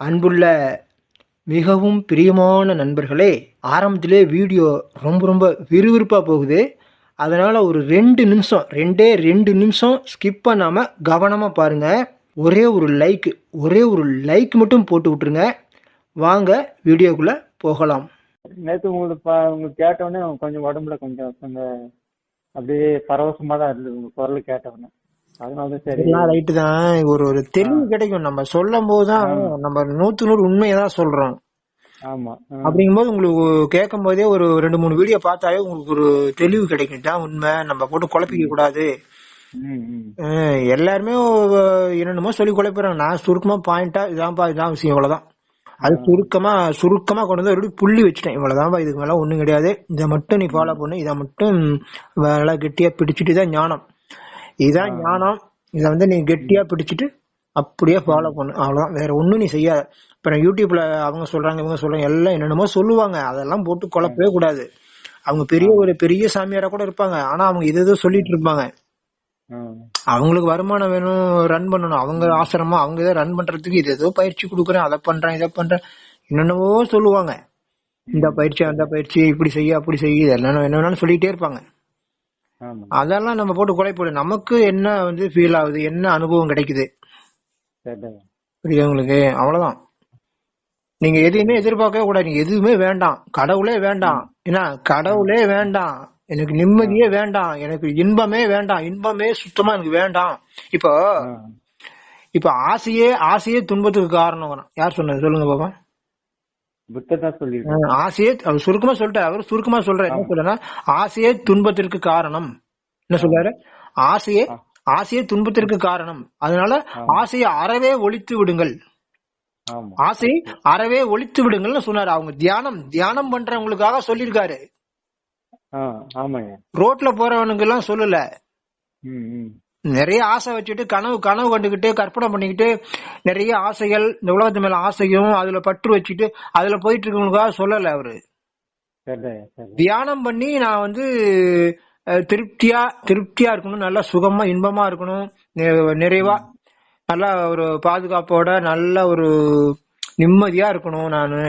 அன்புள்ள மிகவும் பிரியமான நண்பர்களே ஆரம்பத்திலே வீடியோ ரொம்ப ரொம்ப விறுவிறுப்பாக போகுது. அதனால் ஒரு ரெண்டு நிமிஷம் ரெண்டே ரெண்டு நிமிஷம் ஸ்கிப் பண்ணாமல் கவனமாக பாருங்கள் ஒரே ஒரு லைக் ஒரே ஒரு லைக் மட்டும் போட்டு விட்ருங்க வாங்க வீடியோக்குள்ளே போகலாம். நேற்று உங்களுக்கு பா- உங்களுக்கு கேட்டவுடனே கொஞ்சம் உடம்புல கொஞ்சம் கொஞ்சம் அப்படியே பரவசமாக தான் இருந்தது உங்கள் குரல் கேட்டவுடனே ரைட்டு தான். ஒரு ஒரு தெளிவு கிடைக்கும். நம்ம சொல்லும் போது தான் நம்ம நூற்று நூறு உண்மையை தான் சொல்கிறோம் ஆமா. ஆ, அப்படிங்கும்போது உங்களுக்கு கேட்கும் போதே ஒரு ரெண்டு மூணு வீடியோ பார்த்தாலே உங்களுக்கு ஒரு தெளிவு கிடைக்கும் உண்மை. நம்ம போட்டு குழப்பிக்க கூடாது. எல்லாருமே என்னென்னமோ சொல்லி குழப்பிடுறாங்க. நான் சுருக்கமா பாயிண்டா இதான்ப்பா இதான் விஷயம் இவ்வளவுதான். அது சுருக்கமா சுருக்கமா கொண்டு வந்து ஒரு புள்ளி வச்சுட்டேன். இவ்வளவுதான்ப்பா இதுக்கு மேல ஒண்ணும் கிடையாது. இதை மட்டும் நீ ஃபாலோ பண்ணு. இதை மட்டும் நல்லா கெட்டியா பிடிச்சிட்டு தான் ஞானம். இதான் ஞானம். இதை வந்து நீ கெட்டியா பிடிச்சிட்டு அப்படியே ஃபாலோ பண்ணு. அவ்வளவுதான். வேற ஒண்ணும் நீ செய்யாத. இப்ப நான் யூடியூப்ல அவங்க சொல்றாங்க இவங்க சொல்றாங்க எல்லாம் என்னென்னமோ சொல்லுவாங்க. அதெல்லாம் போட்டு குழப்பவே கூடாது. அவங்க பெரிய ஒரு பெரிய சாமியாரா கூட இருப்பாங்க. ஆனா அவங்க இது ஏதோ சொல்லிட்டு இருப்பாங்க. அவங்களுக்கு வருமானம் வேணும் ரன் பண்ணணும். அவங்க ஆசிரமம் அவங்க இதை ரன் பண்றதுக்கு இது ஏதோ பயிற்சி கொடுக்குறேன் அதை பண்றேன் இதை பண்றேன். என்னென்னவோ சொல்லுவாங்க. இந்த பயிற்சி அந்த பயிற்சி இப்படி செய்ய அப்படி செய்ய இதெல்லாம் என்ன வேணாலும் சொல்லிட்டே இருப்பாங்க. அதெல்லாம் நம்ம போட்டு குறைப்போம் நமக்கு என்ன வந்து ஃபீல் ஆகுது? என்ன அனுபவம் கிடைக்குது? புரியுது உங்களுக்கு? அவ்வளவுதான். நீங்க எதையுமே எதிர்பார்க்கவே கூடாது. நீங்க எதுவுமே வேண்டாம். கடவுளே வேண்டாம். ஏன்னா கடவுளே வேண்டாம். எனக்கு நிம்மதியே வேண்டாம். எனக்கு இன்பமே வேண்டாம். இன்பமே சுத்தமா எனக்கு வேண்டாம். இப்போ இப்ப ஆசையே ஆசையே துன்பத்துக்கு காரணம். யார் சொன்னது? சொல்லுங்க பாப்பா. ஆசையே சுருக்கமா சொல்லிட்டாரு. அவர் சுருக்கமா சொல்ற என்ன சொல்றேன்னா ஆசையே துன்பத்திற்கு காரணம். என்ன சொல்றாரு? ஆசையே ஆசையே துன்பத்திற்கு காரணம். அதனால ஆசையை அறவே ஒழித்து விடுங்கள். ஆசையை அறவே ஒழித்து விடுங்கள்னு சொன்னாரு. அவங்க தியானம் தியானம் பண்றவங்களுக்காக ஆமாங்க. ரோட்ல போறவனுக்கு எல்லாம் சொல்லல நிறைய ஆசை வச்சுட்டு கனவு கனவு கண்டுகிட்டு கற்பனை பண்ணிக்கிட்டு நிறைய ஆசைகள் இந்த உலகத்து மேல ஆசையும் அதுல பற்று வச்சுட்டு அதுல போயிட்டு இருக்கவங்களுக்காக சொல்லல அவரு. தியானம் பண்ணி நான் வந்து திருப்தியா திருப்தியா இருக்கணும் நல்லா சுகமா இன்பமா இருக்கணும் நிறைவா நல்லா ஒரு பாதுகாப்போட நல்ல ஒரு நிம்மதியா இருக்கணும் நானு.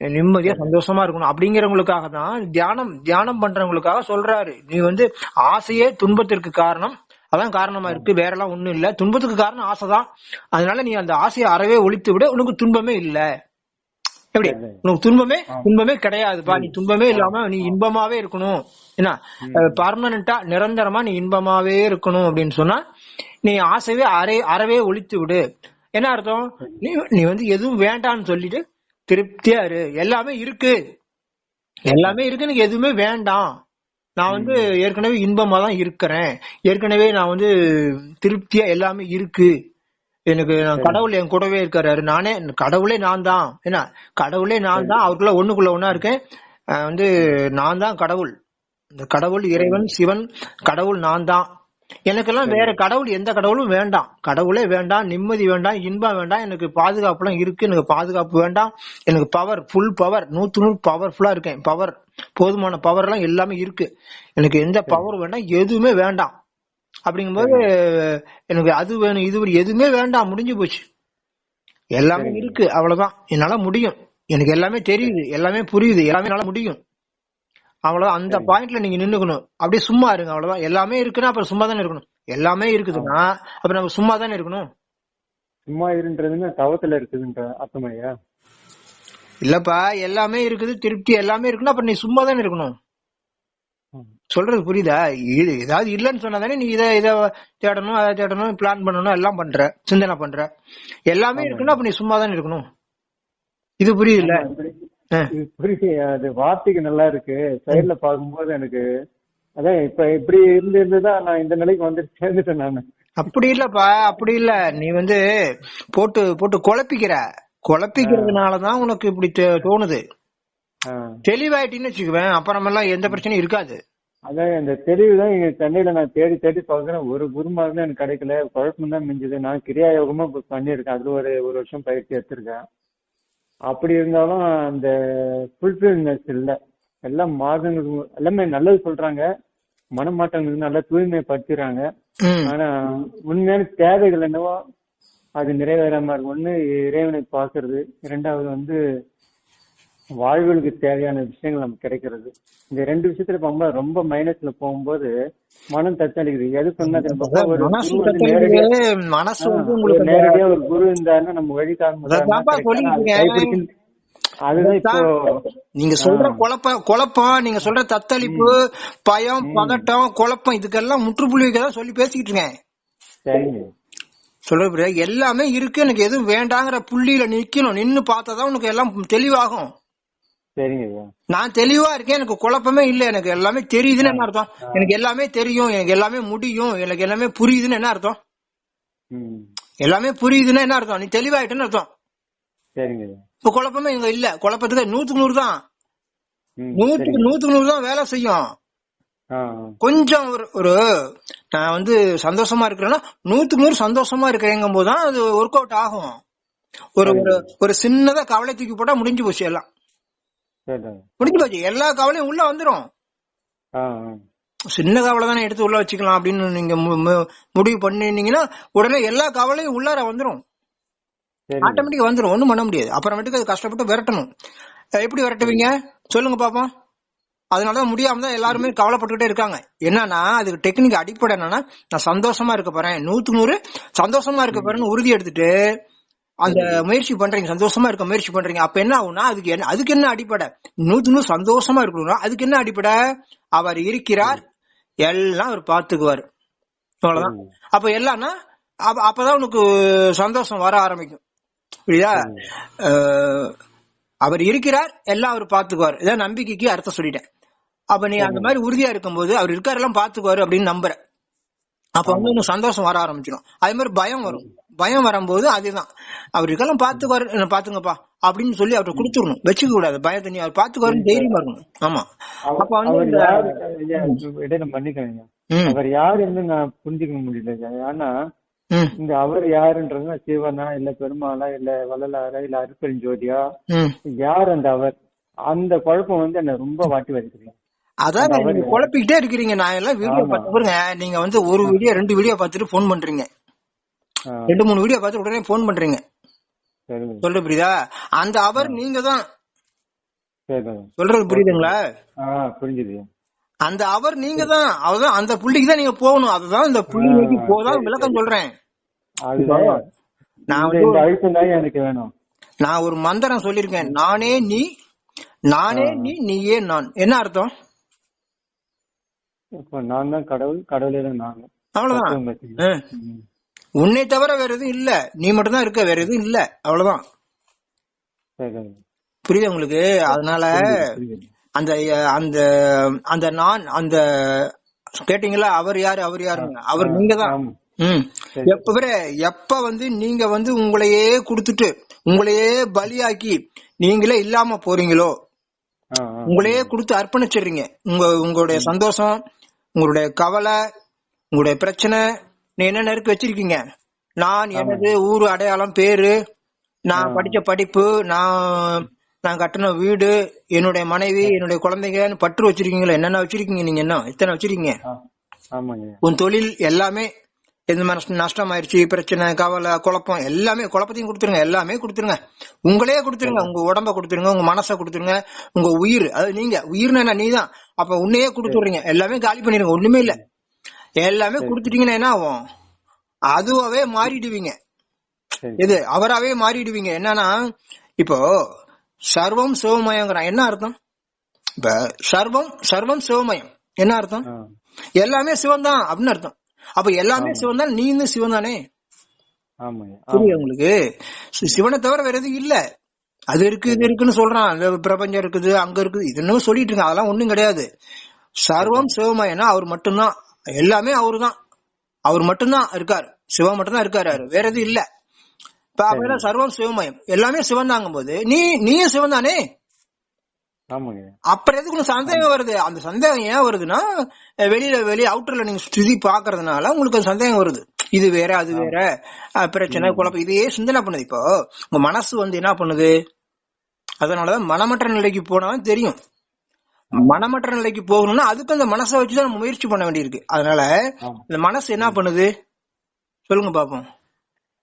நிம்மதியா சந்தோஷமா இருக்கணும். அப்படிங்கிறவங்களுக்காக தான் தியானம் தியானம் பண்றவங்களுக்காக சொல்றாரு. நீ வந்து ஆசையே துன்பத்திற்கு காரணம். அதான் காரணமா இருக்கு. வேற எல்லாம் ஒண்ணும் இல்ல. துன்பத்துக்கு காரணம் ஆசைதான். அதனால நீ அந்த ஆசையை அறவே ஒழித்து விட. உனக்கு துன்பமே இல்ல. எப்படி? உனக்கு துன்பமே? துன்பமே கிடையாதுப்பா. நீ துன்பமே இல்லாம நீ இன்பமாவே இருக்கணும். என்ன? பர்மனண்டா நிரந்தரமா நீ இன்பமாவே இருக்கணும் அப்படின்னு சொன்னா நீ ஆசைவே அரை அறவே ஒழித்து விடு. என்ன அர்த்தம்? நீ நீ வந்து எதுவும் வேண்டாம்னு சொல்லிட்டு திருப்தியா இரு. எல்லாமே இருக்கு. எல்லாமே இருக்கு. எனக்கு எதுவுமே வேண்டாம். நான் வந்து ஏற்கனவே இன்பமா தான் இருக்கிறேன். ஏற்கனவே நான் வந்து திருப்தியா எல்லாமே இருக்கு. எனக்கு கடவுள் என் கூடவே இருக்காரு. நானே கடவுளே நான் தான். என்ன கடவுளே நான் தான். அவருக்குள்ள ஒண்ணுக்குள்ள ஒண்ணா இருக்கேன். வந்து நான் தான் கடவுள். இந்த கடவுள் இறைவன் சிவன் கடவுள் நான் தான். எனக்கெல்லாம் வேற கடவுள் எந்த கடவுளும் வேண்டாம். கடவுளே வேண்டாம் நிம்மதி வேண்டாம் இன்பம் வேண்டாம். எனக்கு பாதுகாப்புலாம் இருக்கு. எனக்கு பாதுகாப்பு வேண்டாம். எனக்கு பவர் ஃபுல் பவர் நூத்து நூறு பவர்ஃபுல்லா இருக்கேன். பவர் போதுமான பவர் எல்லாம் எல்லாமே இருக்கு. எனக்கு எந்த பவர் வேண்டாம் எதுவுமே வேண்டாம். அப்படிங்கும்போது எனக்கு அது வேணும் இது வேணும், எதுவுமே வேண்டாம் முடிஞ்சு போச்சு. எல்லாமே இருக்கு அவ்வளவுதான். என்னால முடியும். எனக்கு எல்லாமே தெரியுது எல்லாமே புரியுது எல்லாமே என்னால முடியும். அவ்வளவுதான். அந்த பாயிண்ட்ல நீங்க நின்னுக்கணும். அப்படியே சும்மா இருங்க அவ்வளவுதான். எல்லாமே இருக்குன்னா அப்புறம் சும்மா தானே இருக்கணும். எல்லாமே இருக்குதுன்னா அப்புறம் நம்ம சும்மா தானே இருக்கணும். சும்மா இருன்றதுன்னு தவத்துல இருக்குதுன்ற அர்த்தமையா இல்லப்பா எல்லாமே இருக்குது திருப்தி எல்லாமே இருக்குன்னா அப்புறம் நீ சும்மா தானே இருக்கணும் சொல்றது புரியுதா? இது ஏதாவது இல்லைன்னு சொன்னா தானே நீ இதை இதை தேடணும் அதை தேடணும் பிளான் பண்ணணும் எல்லாம் பண்ற சிந்தனை பண்ற. எல்லாமே இருக்குன்னா அப்ப நீ சும்மா தானே இருக்கணும்? இது புரியுதுல்ல? புரியுது. அது வார்த்தைக்கு நல்லா இருக்கு. சைடுல பார்க்கும்போது எனக்கு அதான் இப்ப இப்படி இருந்து இருந்துதான் நான் இந்த நிலைக்கு வந்து சேர்ந்துட்டேன் நானு. அப்படி இல்லப்பா அப்படி இல்ல. நீ வந்து போட்டு போட்டு குழப்பிக்கிற. குழப்பிக்கிறதுனாலதான் உனக்கு இப்படி தோணுது. தெளிவாயிட்டின்னு வச்சுக்குவேன். அப்புறமெல்லாம் எந்த பிரச்சனையும் இருக்காது. அதான் இந்த தெளிவு தான் இங்க சென்னையில நான் தேடி தேடி பார்க்கிறேன். ஒரு குருமார் தான் எனக்கு கிடைக்கல. குழப்பம் தான் மிஞ்சுது. நான் கிரியா யோகமா இப்ப பண்ணியிருக்கேன். அதுல ஒரு ஒரு வருஷம் பயிற்சி எடுத்திருக்கேன். அப்படி இருந்தாலும் அந்த ஃபுல்ஃபில்னஸ் இல்ல. எல்லாம் மாறுதல் எல்லாமே நல்லது சொல்றாங்க. மனமாற்றங்களுக்கு நல்லா தூய்மைப்படுத்துறாங்க ம். ஆனா உண்மையான தேவைகள் என்னவோ அது நிறைவேறாம இருக்கும் ஒண்ணு இறைவனை பார்க்கறது. இரண்டாவது வந்து வாழ்வுகளுக்கு தேவையான விஷயங்கள் நமக்கு கிடைக்கிறது. இந்த ரெண்டு விஷயத்துல ரொம்ப ரொம்ப மைனஸ்ல போகும்போது மனம் தத்தளிக்குது எது சொன்னா நேரடியா ஒரு உங்களுக்கு அந்த- நேரடியா ஒரு குரு இருந்தாருன்னா நம்ம வழி இப்போ நீங்க சொல்ற குழப்ப குழப்பம் நீங்க சொல்ற தத்தளிப்பு பயம் பதட்டம் குழப்பம் இதுக்கெல்லாம் முற்றுப்புள்ளி சொல்லி பேசிக்கிட்டு இருக்கேன். புரியுதா? எல்லாமே இருக்கு. எனக்கு எதுவும் வேண்டாங்கிற புள்ளியில நிக்கணும். நின்னு பார்த்தாதான் உனக்கு எல்லாம் தெளிவாகும். நான் தெளிவா இருக்கேன். எனக்கு குழப்பமே இல்ல. எனக்கு எல்லாமே தெரியுதுன்னு என்ன அர்த்தம்? எனக்கு எல்லாமே தெரியும். எனக்கு எல்லாமே முடியும். எனக்கு எல்லாமே புரியுதுன்னு என்ன அர்த்தம்? எல்லாமே புரியுதுன்னா என்ன அர்த்தம்? நீ தெளிவாயிட்டேன்னு அர்த்தம். இப்ப குழப்பமே இங்க இல்ல. குழப்பத்துக்கு நூத்துக்கு நூறு தான். நூத்துக்கு நூத்துக்கு நூறு தான் வேலை செய்யும். கொஞ்சம் ஒரு ஒரு நான் வந்து சந்தோஷமா இருக்கிறேன்னா நூத்துக்கு நூறு சந்தோஷமா இருக்கிறேங்கும் போதுதான் அது ஒர்க் அவுட் ஆகும். ஒரு ஒரு ஒரு சின்னதா கவலை தூக்கி போட்டா முடிஞ்சு போச்சு எல்லாம். முடிஞ்சு போச்சு. எல்லா கவலையும் உள்ள வந்துரும். சின்ன கவலை தானே எடுத்து உள்ள வச்சுக்கலாம் அப்படின்னு நீங்க முடிவு பண்ணினீங்கன்னா உடனே எல்லா கவலையும் உள்ளார வந்துரும். ஆட்டோமேட்டிக்கா வந்துரும். ஒண்ணும் பண்ண முடியாது. அப்புறமேட்டுக்கு அது கஷ்டப்பட்டு விரட்டணும். எப்படி விரட்டுவீங்க? சொல்லுங்க பாப்போம். அதனாலதான் முடியாம தான் எல்லாருமே கவலைப்பட்டுக்கிட்டே இருக்காங்க. என்னன்னா அதுக்கு டெக்னிக் அடிப்படை என்னன்னா நான் சந்தோஷமா இருக்க போறேன். நூத்துக்கு நூறு சந்தோஷமா இருக்க போறேன்னு உறுதி எடுத்துட்டு அந்த முயற்சி பண்றீங்க. சந்தோஷமா இருக்க முயற்சி பண்றீங்க. அப்ப என்ன ஆகும்னா அதுக்கு என்ன அதுக்கு என்ன அடிப்படை? நூத்துக்கு நூறு சந்தோஷமா இருக்கணும்னா அதுக்கு என்ன அடிப்படை? அவர் இருக்கிறார். எல்லாம் அவர் பாத்துக்குவார் அவ்வளவுதான். அப்ப எல்லாம்னா அப்ப- அப்பதான் உனக்கு சந்தோஷம் வர ஆரம்பிக்கும். புரியுதா? அவர் இருக்கிறார். எல்லாம் அவர் பாத்துக்குவார் இதான் நம்பிக்கைக்கு அர்த்தம் சொல்லிட்டேன். அப்ப நீ அந்த மாதிரி உறுதியா இருக்கும்போது அவர் இருக்காரு எல்லாம் பாத்துக்குவாரு அப்படின்னு நம்புற அப்ப வந்து உனக்கு சந்தோஷம் வர ஆரம்பிச்சிடும். அதே மாதிரி பயம் வரும். பயம் வரும்போது அதுதான். அவர் இருக்கலாம் பாத்துக்குவாரு என்ன பாத்துங்கப்பா அப்படின்னு சொல்லி அவர்கிட்ட கொடுத்துடணும். வச்சுக்க கூடாது. பயத்தை நீ அவர் பாத்துக்குவாருன்னு தைரியமா இருக்கணும். ஆமா. அப்ப வந்து ம், அவர் யாருன்னு நான் புரிஞ்சுக்க முடியல. ஏன்னா இந்த அவர் யாருன்றது சிவனா இல்ல பெருமாளா இல்ல வள்ளலாரா இல்ல அருப்பெருஞ்சோதியா. யார் அந்த அவர்? அந்த குழப்பம் வந்து என்ன ரொம்ப வாட்டி வச்சுக்கலாம் அதான் நீங்க குழப்பிக்கிட்டே இருக்கிறீங்க. நான் எல்லாம் வீடியோ. பார்த்து பாருங்க. நீங்க வந்து ஒரு வீடியோ ரெண்டு வீடியோ பார்த்துட்டு ஃபோன் பண்றீங்க. ரெண்டு மூணு வீடியோ பார்த்துட்டு உடனே ஃபோன் பண்றீங்க. சொல்றது புரியுதா? அந்த அவர் நீங்க தான். சொல்றது புரியுதுங்களா? புரிஞ்சுது. அந்த அவர் நீங்க தான். அவர்தான் அந்த புள்ளிக்கு தான் நீங்க போகணும். அதுதான் இந்த புள்ளி போதான் விளக்கம் சொல்றேன். நான் நான் ஒரு மந்திரம் சொல்லிருக்கேன் நானே நீ நானே நீ நீயே நான். என்ன அர்த்தம்? இப்ப நான் தான் கடவுள் கடவுளே தான் நான் அவ்வளவுதான். உன்னை தவிர வேற எதுவும் இல்ல. நீ மட்டும் தான் இருக்க வேற எதுவும் இல்ல. அவ்வளவுதான். புரியுது உங்களுக்கு? அதனால. அந்த அந்த அந்த நான் அந்த கேட்டீங்களா அவர் யாரு அவர் யாருங்க அவர் நீங்க தான். எப்ப எப்ப வந்து நீங்க வந்து உங்களையே கொடுத்துட்டு உங்களையே பலியாக்கி நீங்களே இல்லாம போறீங்களோ. உங்களையே கொடுத்து அர்ப்பணிச்சிடுறீங்க. உங்க உங்களுடைய சந்தோஷம் உங்களுடைய கவலை உங்களுடைய பிரச்சனை நீ என்னென்ன இருக்கு வச்சிருக்கீங்க? நான் எனது ஊரு அடையாளம் பேரு நான் படிச்ச படிப்பு நான் நான் கட்டின வீடு என்னுடைய மனைவி என்னுடைய குழந்தைங்கன்னு பற்று வச்சிருக்கீங்களா என்னென்ன வச்சிருக்கீங்க நீங்க என்ன இத்தனை வச்சிருக்கீங்க? உன் தொழில் எல்லாமே எந்த மாதிரி நஷ்டம் ஆயிருச்சு பிரச்சனை கவலை குழப்பம் எல்லாமே குழப்பத்தையும் கொடுத்துருங்க எல்லாமே கொடுத்துருங்க. உங்களே கொடுத்துருங்க உங்க உடம்ப கொடுத்துருங்க உங்க மனசை கொடுத்துருங்க உங்க உயிர். அது நீங்க உயிர்னா என்ன? நீதான். அப்ப உன்னையே கொடுத்துடுறீங்க. எல்லாமே காலி பண்ணிருங்க ஒண்ணுமே இல்ல. எல்லாமே கொடுத்துட்டீங்கன்னா என்ன ஆகும்? அதுவாவே மாறிடுவீங்க. இது அவராவே மாறிடுவீங்க. என்னன்னா இப்போ சர்வம் சிவமயங்கிறான். என்ன அர்த்தம்? இப்ப சர்வம் சர்வம் சிவமயம். என்ன அர்த்தம்? எல்லாமே சிவன் தான் அப்படின்னு அர்த்தம். அப்ப எல்லாமே சிவன் தான் நீ சிவன் தானே. புரியுது உங்களுக்கு? சிவனை தவிர வேற எதுவும் இல்ல. அது இருக்கு இது இருக்குன்னு சொல்றான். அந்த பிரபஞ்சம் இருக்குது அங்க இருக்குது. இது இன்னும் சொல்லிட்டு இருக்கான். அதெல்லாம் ஒண்ணும் கிடையாது. சர்வம் சிவமயனா அவர் மட்டும்தான். எல்லாமே அவரு தான் அவர் மட்டும்தான் இருக்காரு. சிவம் மட்டும்தான் இருக்காரு. வேற எதுவும் இல்ல. இப்ப அப்ப சர்வம் சிவமயம். எல்லாமே சிவன் தாங்கும் போது நீ நீயும் சிவன் தானே? அப்புறம் எதுக்கு சந்தேகம் வருது? அந்த சந்தேகம் ஏன் வருதுன்னா வெளியில வெளிய அவுட்டர்ல நீங்க சுத்தி பாக்குறதுனால உங்களுக்கு அந்த சந்தேகம் வருது. இது வேற அது வேற. பிரச்சனை குழப்பம். இதையே சிந்தனை பண்ணுது. இப்போ உங்க மனசு வந்து என்ன பண்ணுது? அதனாலதான் மனமற்ற நிலைக்கு போனாலும் தெரியும். மனமற்ற நிலைக்கு போகணும்னா அதுக்கு அந்த மனசை வச்சுதான் நம்ம முயற்சி பண்ண வேண்டியிருக்கு. அதனால. இந்த மனசு என்ன பண்ணுது? சொல்லுங்க பாப்போம்.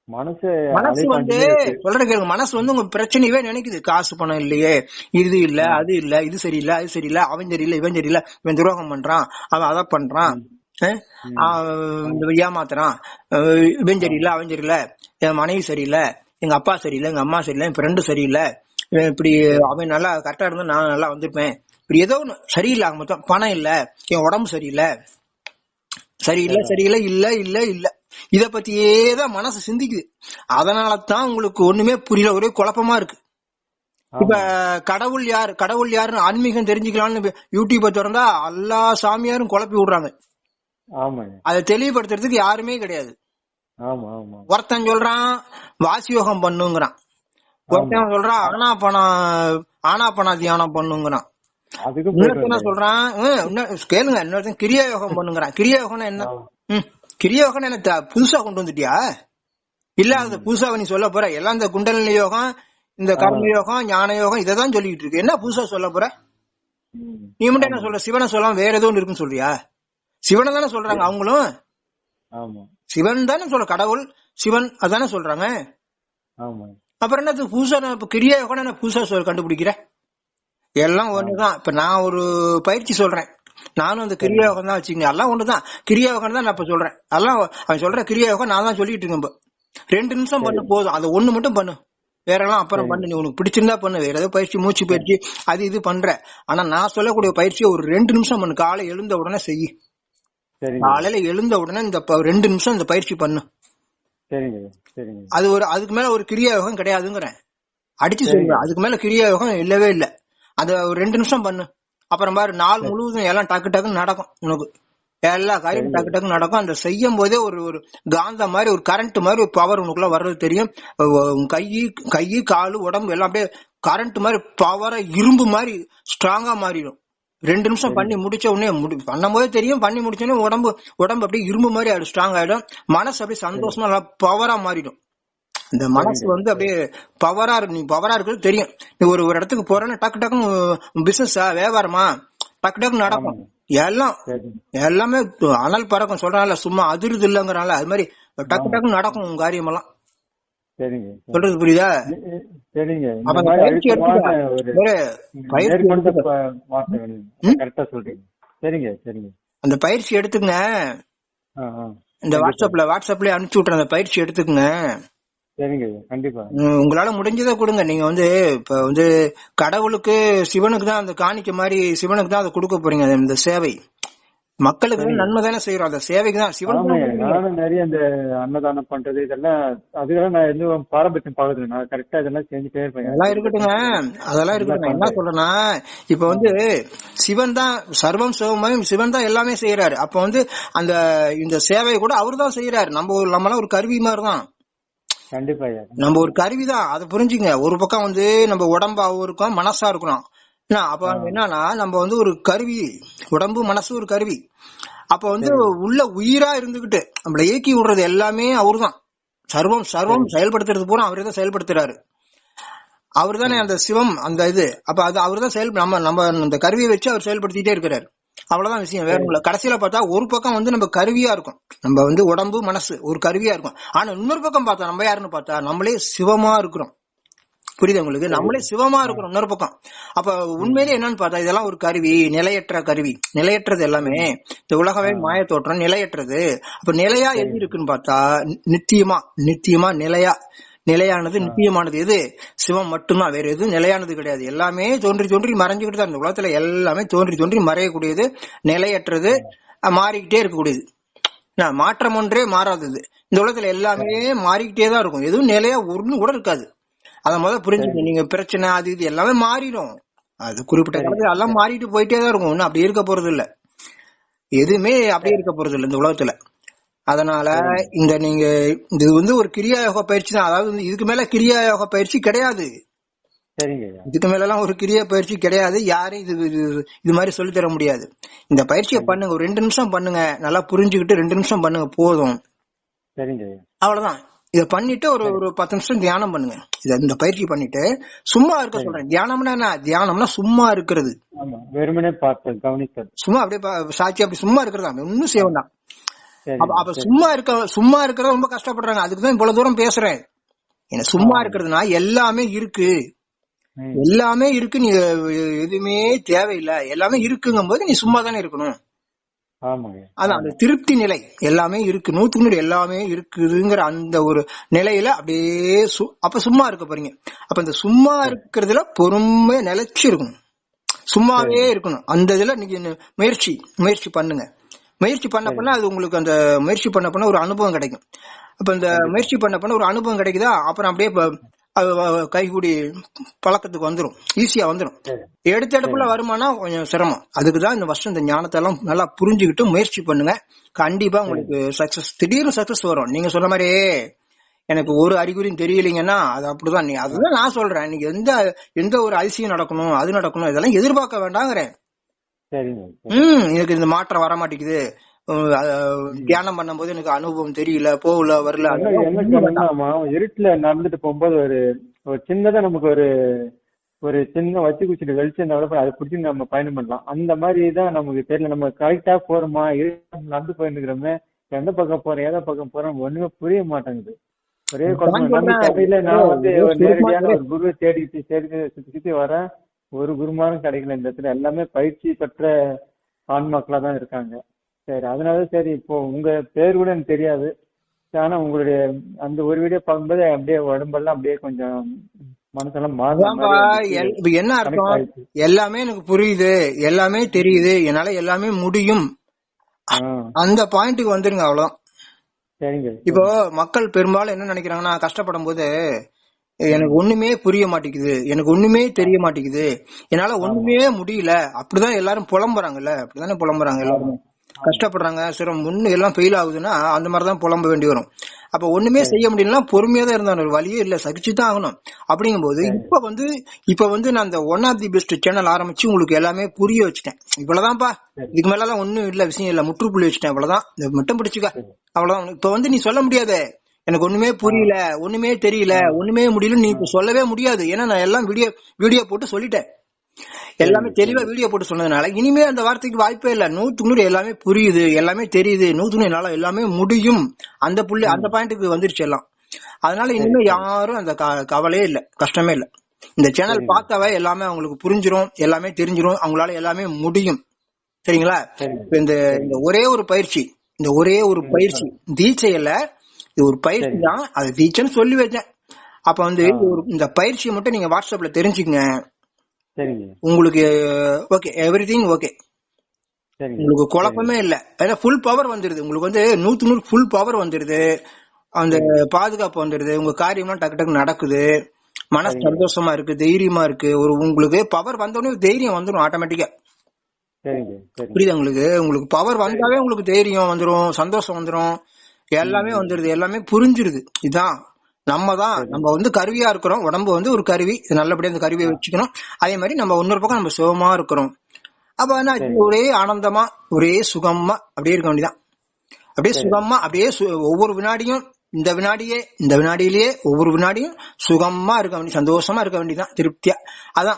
மனசு மனசு வந்து சொல்ற கேளுங்க. மனசு வந்து உங்க பிரச்சனையவே நினைக்குது. காசு பணம் இல்லையே. இது இல்ல அது இல்ல இது சரியில்லை அது சரியில்லை அவன் சரியில்லை இவன் சரியில்லை இவன் துரோகம் பண்றான் அவன் அதை பண்றான் ஏமாத்துறான் இவன் சரியில்லை அவன் சரியில்லை என் மனைவி சரியில்லை எங்க அப்பா சரியில்லை எங்க அம்மா சரியில்லை என் ஃப்ரெண்டு சரியில்லை இப்படி அவன் நல்லா கரெக்டா இருந்தா நான் நல்லா வந்திருப்பேன். இப்படி ஏதோ ஒண்ணு சரியில்லை மொத்தம் பணம் இல்ல என் உடம்பு சரியில்லை சரியில்லை சரியில்லை இல்ல இல்ல இல்ல. இத பத்தியே தான் மனசு சிந்திக்குது. அதனால தான் உங்களுக்கு ஒண்ணுமே புரியல. ஒரே குழப்பமா இருக்கு. இப்ப கடவுள் யார்? கடவுள் யாருன்னு ஆன்மீகம் தெரிஞ்சுக்கலாம்னு யூடியூப திறந்தா எல்லா சாமியாரும் குழப்பி விடுறாங்க. அதை தெளிவுபடுத்துறதுக்கு யாருமே கிடையாது. ஒருத்தன் சொல்றான் வாசி யோகம் பண்ணுங்கிறான் ஒருத்தன் சொல்றான் ஆனா பணம் ஆனா பண தியானம் பண்ணுங்கிறான். இன்னொருத்தன் சொல்றான் கேளுங்க இன்னொருத்தன் கிரியா யோகம் பண்ணுங்கிறான் கிரியா யோகம்னா என்ன ஆமா. ம், கிரியா யோகம் என்ன புதுசா கொண்டு வந்துட்டியா? இல்ல அது புதுசா நீ சொல்ல போற. எல்லாம் இந்த குண்டலினி யோகம் இந்த கர்ம யோகம் ஞான யோகம் இததான் சொல்லிட்டு இருக்கு. என்ன புதுசா சொல்ல போற. நீ மட்டும் என்ன சொல்ற? சிவனை சொல்லாம வேற ஏதோ ஒண்ணு இருக்குன்னு சொல்றியா? சிவனை தானே சொல்றாங்க அவங்களும். சிவன் தானே சொல்ற கடவுள் சிவன் அதானே சொல்றாங்க. அப்புறம் என்ன இது புதுசா இப்ப கிரியா யோகம் என்ன புதுசா சொல் கண்டுபிடிக்கிற? எல்லாம் ஒண்ணுதான். இப்ப நான் ஒரு பயிற்சி சொல்றேன். நானும் அந்த கிரியா யோகம் தான் வச்சுக்கங்க எல்லாம் ஒண்ணுதான். கிரியா யோகம் தான் நான் இப்ப சொல்றேன். அதெல்லாம் அவன் சொல்ற கிரியா யோகம் நான் தான் சொல்லிட்டு இருக்கேன் இப்ப. ரெண்டு நிமிஷம் பண்ணு போதும். அது ஒண்ணு மட்டும் பண்ணு. வேற எல்லாம் அப்புறம் பண்ணு. நீ உனக்கு பிடிச்சிருந்தா பண்ணு. வேற ஏதோ பயிற்சி மூச்சு பயிற்சி அது இது பண்ற. ஆனா நான் சொல்லக்கூடிய பயிற்சியை ஒரு ரெண்டு நிமிஷம் பண்ணு. காலை எழுந்த உடனே செய். காலையில எழுந்த உடனே இந்த ரெண்டு நிமிஷம் இந்த பயிற்சி பண்ணு. அது ஒரு அதுக்கு மேல ஒரு கிரியா யோகம் கிடையாதுங்கிறேன். அடிச்சு சொல்லுவேன் அதுக்கு மேல கிரியா யோகம் இல்லவே இல்ல. அத ஒரு ரெண்டு நிமிஷம் பண்ணு. அப்புறம் பாரு நாள் முழுவதும் எல்லாம் டக்கு டக்குன்னு நடக்கும். உனக்கு எல்லா காரியமும் டக்கு டக்குன்னு நடக்கும். அந்த செய்யும் போதே ஒரு ஒரு காந்த மாதிரி ஒரு கரண்ட் மாதிரி ஒரு பவர் உனக்குள்ள வர்றது தெரியும். கை கை காலு உடம்பு எல்லாம் அப்படியே கரண்ட் மாதிரி பவரா இரும்பு மாதிரி ஸ்ட்ராங்கா மாறிடும். ரெண்டு நிமிஷம் பண்ணி முடிச்ச உடனே முடி பண்ணும் போதே தெரியும். பண்ணி முடிச்ச உடனே உடம்பு உடம்பு அப்படியே இரும்பு மாதிரி ஆயிடும் ஸ்ட்ராங் ஆயிடும். மனசு அப்படியே சந்தோஷமா நல்லா பவரா மாறிடும். இந்த மனசு வந்து அப்படியே பவரா இருக்கு. நீ பவரா இருக்கிறது தெரியும். நீ ஒரு ஒரு இடத்துக்கு போறேன்னா டக்கு டக்குன்னு பிசினஸா வியாபாரமா? டக்கு டக்குன்னு நடக்கும். எல்லாம் எல்லாமே அனல் பறக்கும் சொல்றாங்கல்ல சும்மா அதிருது இல்லங்கிறாங்கள அது மாதிரி டக்கு டக்குன்னு நடக்கும் உங்க காரியமெல்லாம். சொல்றது புரியுதா? அந்த பயிற்சி எடுத்துக்கங்க. இந்த வாட்ஸ்அப்ல வாட்ஸ்அப்லயே அனுப்பிச்சு விட்டுறேன் அந்த பயிற்சி எடுத்துக்கங்க. சரிங்க கண்டிப்பா. உங்களால முடிஞ்சதை கொடுங்க. நீங்க வந்து இப்ப வந்து கடவுளுக்கு சிவனுக்கு தான் அந்த காணிக்க மாதிரி சிவனுக்கு தான் அதை கொடுக்க போறீங்க இந்த சேவை. மக்களுக்கு நன்மை தானே செய்யறோம் அந்த சேவைக்கு தான் சிவன் நானும் நிறைய இந்த அன்னதானம் பண்றது இதெல்லாம் அதுக்கெல்லாம் நான் எதுவும் பாரபட்சம் பாக்குறது நான் கரெக்டா இதெல்லாம் செஞ்சுட்டே இருப்பேன். அதெல்லாம் இருக்கட்டுங்க. அதெல்லாம் இருக்கட்டும் என்ன சொல்றேன்னா இப்ப வந்து சிவன் தான் சர்வம் சிவமயம் சிவன் தான் எல்லாமே செய்யறாரு அப்ப வந்து அந்த இந்த சேவையை கூட அவரு தான் செய்யறாரு நம்ம நம்மளாம் ஒரு கருவி மாதிரி தான் கண்டிப்பா நம்ம ஒரு கருவி தான் அதை புரிஞ்சுங்க. ஒரு பக்கம் வந்து நம்ம உடம்பாவும் இருக்கும் மனசா இருக்கணும். அப்ப என்னன்னா நம்ம வந்து ஒரு கருவி உடம்பு மனசு ஒரு கருவி. அப்ப வந்து உள்ள உயிரா இருந்துகிட்டு நம்மள இயக்கி விடுறது எல்லாமே அவர்தான். சர்வம் சர்வம் செயல்படுத்துறது பூரா அவரே தான் செயல்படுத்துறாரு. அவர் தானே அந்த சிவம் அந்த இது. அப்ப அது அவர் தான் செயல் நம்ம நம்ம அந்த கருவியை வச்சு அவர் செயல்படுத்திட்டே இருக்கிறாரு. அவ்வளவுதான் விஷயம் வேற இல்ல கடைசியில பார்த்தா ஒரு பக்கம் வந்து நம்ம கருவியா இருக்கும். நம்ம வந்து உடம்பு மனசு ஒரு கருவியா இருக்கும். ஆனா இன்னொரு பக்கம் பார்த்தா நம்ம யாருன்னு பார்த்தா நம்மளே சிவமா இருக்கிறோம். புரியுது உங்களுக்கு? நம்மளே சிவமா இருக்கிறோம் இன்னொரு பக்கம். அப்ப உண்மையிலே என்னன்னு பார்த்தா இதெல்லாம் ஒரு கருவி நிலையற்ற கருவி. நிலையற்றது எல்லாமே. இந்த உலகமே மாய தோற்றம் நிலையற்றது. அப்ப நிலையா எது இருக்குன்னு பார்த்தா நித்தியமா நித்தியமா நிலையா. நிலையானது நித்தியமானது. எது? சிவம் மட்டும்தான் வேற எதுவும் நிலையானது கிடையாது. எல்லாமே தோன்றி தோன்றி மறைஞ்சுக்கிட்டு தான் இந்த உலகத்துல எல்லாமே தோன்றி தோன்றி மறையக்கூடியது நிலையற்றது மாறிக்கிட்டே இருக்கக்கூடியது. மாற்றம் ஒன்றே மாறாதது. இந்த உலகத்துல எல்லாமே மாறிக்கிட்டே தான் இருக்கும். எதுவும் நிலையா ஒண்ணு கூட இருக்காது. அத முதல்ல புரிஞ்சுக்கணும். நீங்க பிரச்சனை அது இது எல்லாமே மாறிடும். அது குறிப்பிட்ட காலத்துல எல்லாம் மாறிட்டு போயிட்டே தான் இருக்கும். ஒன்னும் அப்படி இருக்க போறது இல்ல எதுவுமே அப்படியே இருக்க போறது இல்ல இந்த உலகத்துல. அதனால இந்த நீங்க இது வந்து ஒரு கிரியா யோக பயிற்சி தான். அதாவது இதுக்கு மேல கிரியா யோக பயிற்சி கிடையாது. இதுக்கு மேல எல்லாம் ஒரு கிரியா பயிற்சி கிடையாது. யாரும் இது இது- மாதிரி சொல்லி தர முடியாது. இந்த பயிற்சியை பண்ணுங்க. ஒரு ரெண்டு நிமிஷம் பண்ணுங்க. நல்லா புரிஞ்சுக்கிட்டு ரெண்டு நிமிஷம் பண்ணுங்க. போதும். அவ்வளவுதான். இத பண்ணிட்டு ஒரு ஒரு பத்து நிமிஷம் தியானம் பண்ணுங்க. இத இந்த பயிற்சி பண்ணிட்டு சும்மா இருக்க சொல்றேன். தியானம்னா என்ன? தியானம்னா சும்மா இருக்கிறது. சும்மா அப்படியே சாட்சி அப்படி சும்மா இருக்கிறதா ஒன்னும் செய்ய வேண்டாம். அப்ப அப்ப சும்மா இருக்க சும்மா இருக்கிற ரொம்ப கஷ்டப்படுறாங்க. அதுக்கு தான் இவ்வளவு தூரம் பேசுறேன். என்ன சும்மா இருக்கிறதுனா எல்லாமே இருக்கு. எல்லாமே இருக்கு நீ எதுவுமே தேவையில்லை. எல்லாமே இருக்குங்கும் போது நீ சும்மா தானே இருக்கணும். அதான் அந்த திருப்தி நிலை எல்லாமே இருக்கு. நூத்துக்கு நூறு எல்லாமே இருக்குதுங்கிற அந்த ஒரு நிலையில அப்படியே அப்ப சும்மா இருக்க போறீங்க. அப்ப இந்த சும்மா இருக்கிறதுல பொறுமையா நிலைச்சு இருக்கணும் சும்மாவே இருக்கணும். அந்த இதுல நீங்க முயற்சி முயற்சி பண்ணுங்க. முயற்சி பண்ண பண்ண அது உங்களுக்கு அந்த முயற்சி பண்ண பண்ண ஒரு அனுபவம் கிடைக்கும். அப்ப இந்த முயற்சி பண்ண பண்ண ஒரு அனுபவம் கிடைக்குதா? அப்புறம் அப்படியே கைகூடி பழக்கத்துக்கு வந்துரும். ஈஸியா வந்துரும். சரி. எடுத்த எடுப்புல வருமானா கொஞ்சம் சிரமம். அதுக்குதான் இந்த வருஷம் இந்த ஞானத்தை எல்லாம் நல்லா புரிஞ்சுக்கிட்டு முயற்சி பண்ணுங்க. கண்டிப்பா உங்களுக்கு சக்சஸ் திடீர்னு சக்சஸ் வரும். நீங்க சொன்ன மாதிரியே எனக்கு ஒரு அறிகுறியும் தெரியலீங்கன்னா அது அப்படிதான். நீ அதுதான் நான் சொல்றேன். நீங்க எந்த எந்த ஒரு அதிசயம் நடக்கணும் அது நடக்கணும் இதெல்லாம் எதிர்பார்க்க வேண்டாங்கிறேன். ம் எனக்கு இந்த மாற்றம் வர மாட்டேங்குது. தியானம் பண்ணும்போது எனக்கு அனுபவம் தெரியல போகல வரல இருட்டுல நடந்துட்டு போகும்போது ஒரு ஒரு சின்னதா நமக்கு ஒரு ஒரு சின்ன வச்சு குச்சிட்டு வெளிச்சம் அதை பிடிச்சி நம்ம பயணம் பண்ணலாம். அந்த மாதிரி தான் நமக்கு தெரியல. நம்ம கரெக்டா போறோமா நடந்து போயிருக்கிறோமே எந்த பக்கம் போறோம் எந்த பக்கம் போறோம் ஒண்ணுமே புரிய மாட்டேங்குது. ஒரே குழப்பம். நான் வந்து ஒரு நேரடியான ஒரு குருவை தேடிட்டு தேடி சுத்தி சுத்தி வரேன் ஒரு குருமாரும் கிடைக்கல இந்த இடத்துல. எல்லாமே பயிற்சி பெற்ற ஆன்மாக்களா தான் இருக்காங்க. சரி அதனால சரி இப்போ உங்க பேர் கூட எனக்கு தெரியாது. ஆனா உங்களுடைய அந்த ஒரு வீடியோ பார்க்கும்போது அப்படியே உடம்பெல்லாம் அப்படியே கொஞ்சம் மனசெல்லாம் என்ன அர்த்தம். எல்லாமே எனக்கு புரியுது. எல்லாமே தெரியுது. என்னால எல்லாமே முடியும். அந்த பாயிண்ட்டுக்கு வந்துருங்க அவ்வளவு சரிங்க. இப்போ மக்கள் பெரும்பாலும் என்ன நினைக்கிறாங்கன்னா கஷ்டப்படும் போது எனக்கு ஒண்ணுமே புரிய மாட்டேங்குது. எனக்கு ஒண்ணுமே தெரிய மாட்டேங்குது. என்னால ஒண்ணுமே முடியல. அப்படிதான் எல்லாரும் புலம்புறாங்கல்ல. அப்படிதானே புலம்புறாங்க எல்லாரும். கஷ்டப்படுறாங்க. சிரம் ஒண்ணு எல்லாம் ஃபெயில் ஆகுதுன்னா அந்த மாதிரிதான் புலம்ப வேண்டி வரும். அப்ப ஒண்ணுமே செய்ய முடியலன்னா பொறுமையா தான் இருந்தாங்க ஒரு வழியே இல்ல. சகிச்சு தான் ஆகணும். அப்படிங்கும்போது இப்ப வந்து இப்ப வந்து நான் அந்த one of the best channel ஆரம்பிச்சு உங்களுக்கு எல்லாமே புரிய வச்சுட்டேன். இவ்வளவுதான்ப்பா இதுக்கு மேல எல்லாம் ஒண்ணும் இல்ல. விஷயம் இல்ல. முற்றுப்புள்ளி வச்சுட்டேன். இவ்வளவுதான் மட்டும் பிடிச்சுக்க. அவ்வளவுதான். இப்ப வந்து நீ சொல்ல முடியாது. எனக்கு ஒண்ணுமே புரியல ஒண்ணுமே தெரியல ஒண்ணுமே முடியல நீ இப்ப சொல்லவே முடியாது. ஏன்னா நான் எல்லாம் வீடியோ வீடியோ போட்டு சொல்லிட்டேன். எல்லாமே தெளிவா வீடியோ போட்டு சொன்னதுனால இனிமே அந்த வார்த்தைக்கு வாய்ப்பே இல்ல. நூத்துக்கு நூறு எல்லாமே புரியுது எல்லாமே தெரியுது. நூத்துக்கு நூறு என்னால எல்லாமே முடியும். அந்த புள்ளி அந்த பாயிண்ட்டுக்கு வந்துருச்சு எல்லாம். அதனால இனிமே யாரும் அந்த கவலையே இல்ல. கஷ்டமே இல்ல. இந்த சேனல் பார்த்தாவே எல்லாமே அவங்களுக்கு புரிஞ்சிரும் எல்லாமே தெரிஞ்சிரும். அவங்களால எல்லாமே முடியும். சரிங்களா? இந்த இந்த ஒரே ஒரு பயிற்சி இந்த ஒரே ஒரு பயிற்சி தீட்சை இல்ல இது ஒரு பயிற்சி தான். அது தீட்சைன்னு சொல்லி வச்சேன். அப்ப வந்து ஒரு இந்த பயிற்சியை மட்டும் நீங்க வாட்ஸ்அப்ல தெரிஞ்சுக்கங்க. சரிங்க. உங்களுக்கு ஓகே எவ்ரி திங் ஓகே உங்களுக்கு குழப்பமே இல்ல. ஏன்னா ஃபுல் பவர் வந்துருது. உங்களுக்கு வந்து நூத்து நூறு ஃபுல் பவர் வந்துருது. அந்த பாதுகாப்பு வந்துருது. உங்க காரியம்லாம் டக்கு டக்கு நடக்குது. மனசு சந்தோஷமா இருக்கு தைரியமா இருக்கு. ஒரு உங்களுக்கு பவர் வந்தோடனே தைரியம் வந்துடும் ஆட்டோமேட்டிக்கா புரியுதா உங்களுக்கு? உங்களுக்கு பவர் வந்தாவே உங்களுக்கு தைரியம் வந்துரும் சந்தோஷம் வந்துரும். எல்லாமே வந்துருது. எல்லாமே புரிஞ்சிருது. இதான். நம்ம தான் நம்ம வந்து கருவியா இருக்கிறோம். உடம்பு வந்து ஒரு கருவி. இது நல்லபடியா அந்த கருவியை வச்சுக்கணும். அதே மாதிரி நம்ம இன்னொரு பக்கம் நம்ம சுகமா இருக்கிறோம். அப்ப என்ன? ஒரே ஆனந்தமா ஒரே சுகமா அப்படியே இருக்க வேண்டியதான் அப்படியே சுகமா அப்படியே ஒவ்வொரு வினாடியும் இந்த வினாடியே இந்த வினாடியிலேயே ஒவ்வொரு வினாடியும் சுகமா இருக்க வேண்டிய சந்தோஷமா இருக்க வேண்டியதான் திருப்தியா. அதான்.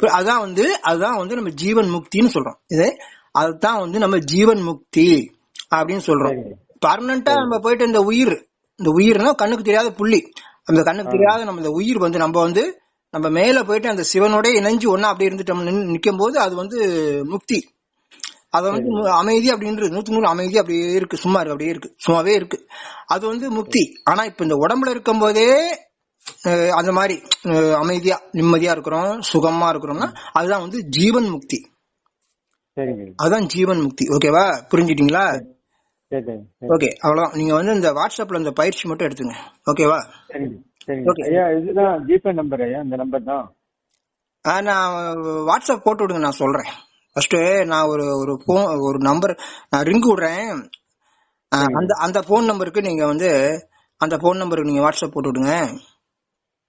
அதான் வந்து அதுதான் வந்து நம்ம ஜீவன் முக்தின்னு சொல்றோம். இது அதுதான் வந்து நம்ம ஜீவன் முக்தி அப்படின்னு சொல்றோம். பர்மனண்டா நம்ம போயிட்டு இந்த உயிர் இந்த உயிர்னா கண்ணுக்கு தெரியாத புள்ளி. அந்த கண்ணுக்கு தெரியாத நம்ம இந்த உயிர் வந்து நம்ம வந்து நம்ம மேல போயிட்டு அந்த சிவனோட இணைஞ்சு ஒன்னா அப்படியே இருந்துட்டோம் நிக்கும் போது அது வந்து முக்தி. அது வந்து அமைதி அப்படின்றது நூத்தி நூறு அமைதி அப்படியே இருக்கு சும்மா இருக்கு அப்படியே இருக்கு சும்மாவே இருக்கு. அது வந்து முக்தி. ஆனா இப்ப இந்த உடம்புல இருக்கும் போதே அந்த மாதிரி அமைதியா நிம்மதியா இருக்கிறோம் சுகமா இருக்கிறோம்னா அதுதான் வந்து ஜீவன் முக்தி. அதுதான் ஜீவன் முக்தி. ஓகேவா? புரிஞ்சுட்டீங்களா? ஓகே அவ்வளவுதான். நீங்க வந்து இந்த வாட்ஸ்அப்ல இந்த பயிற்சி மட்டும் எடுத்துங்க. ஓகேவா ஐயா இதுதான் ஜிபே நம்பர் ஐயா? இந்த நம்பர் தான்? ஆ, நான் வாட்ஸ்அப் போட்டு விடுங்க நான் சொல்றேன். ஃபர்ஸ்ட் நான் ஒரு ஒரு phone ஒரு நம்பர் நான் ரிங் விடுறேன். அந்த அந்த போன் நம்பருக்கு நீங்க வந்து அந்த போன் நம்பருக்கு நீங்க வாட்ஸ்அப் போட்டு விடுங்க.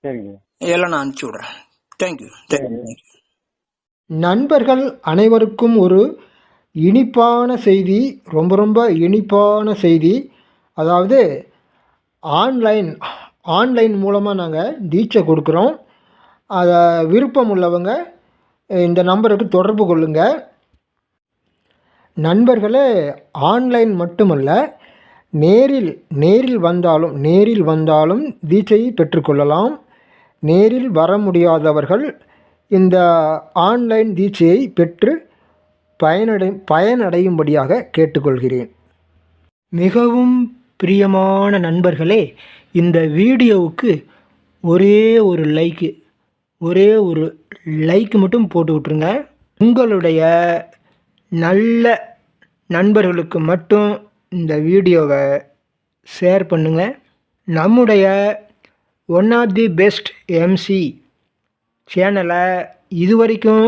சரிங்க எல்லாம் நான் அனுப்பிச்சு விடுறேன். தேங்க்யூ தேங்க்யூ நண்பர்கள் அனைவருக்கும் ஒரு இனிப்பான செய்தி ரொம்ப ரொம்ப இனிப்பான செய்தி. அதாவது ஆன்லைன் ஆன்லைன் மூலமாக நாங்கள் தீட்சை கொடுக்குறோம். அதை விருப்பம் உள்ளவங்க இந்த நம்பருக்கு தொடர்பு கொள்ளுங்கள் நண்பர்களே ஆன்லைன் மட்டுமல்ல நேரில் நேரில் வந்தாலும் நேரில் வந்தாலும் தீட்சையை பெற்றுக்கொள்ளலாம் நேரில் வர முடியாதவர்கள் இந்த ஆன்லைன் தீட்சையை பெற்று பயனடை பயனடையும்படியாக கேட்டுக்கொள்கிறேன். மிகவும் பிரியமான நண்பர்களே இந்த வீடியோவுக்கு ஒரே ஒரு லைக்கு ஒரே ஒரு லைக் மட்டும் போட்டு விட்ருங்க உங்களுடைய நல்ல நண்பர்களுக்கு மட்டும் இந்த வீடியோவை ஷேர் பண்ணுங்கள் நம்முடைய one of the best MC சேனலை இதுவரைக்கும்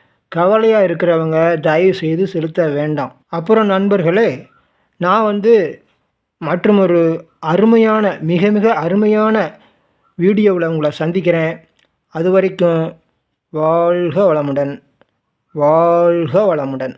கவலையாக இருக்கிறவங்க தயவு செய்து செலுத்த வேண்டாம். அப்புறம் நண்பர்களே நான் வந்து மற்றும் ஒரு அருமையான மிக மிக அருமையான வீடியோவில் உங்களை சந்திக்கிறேன். அது வரைக்கும் வாழ்க வளமுடன். வாழ்க வளமுடன்.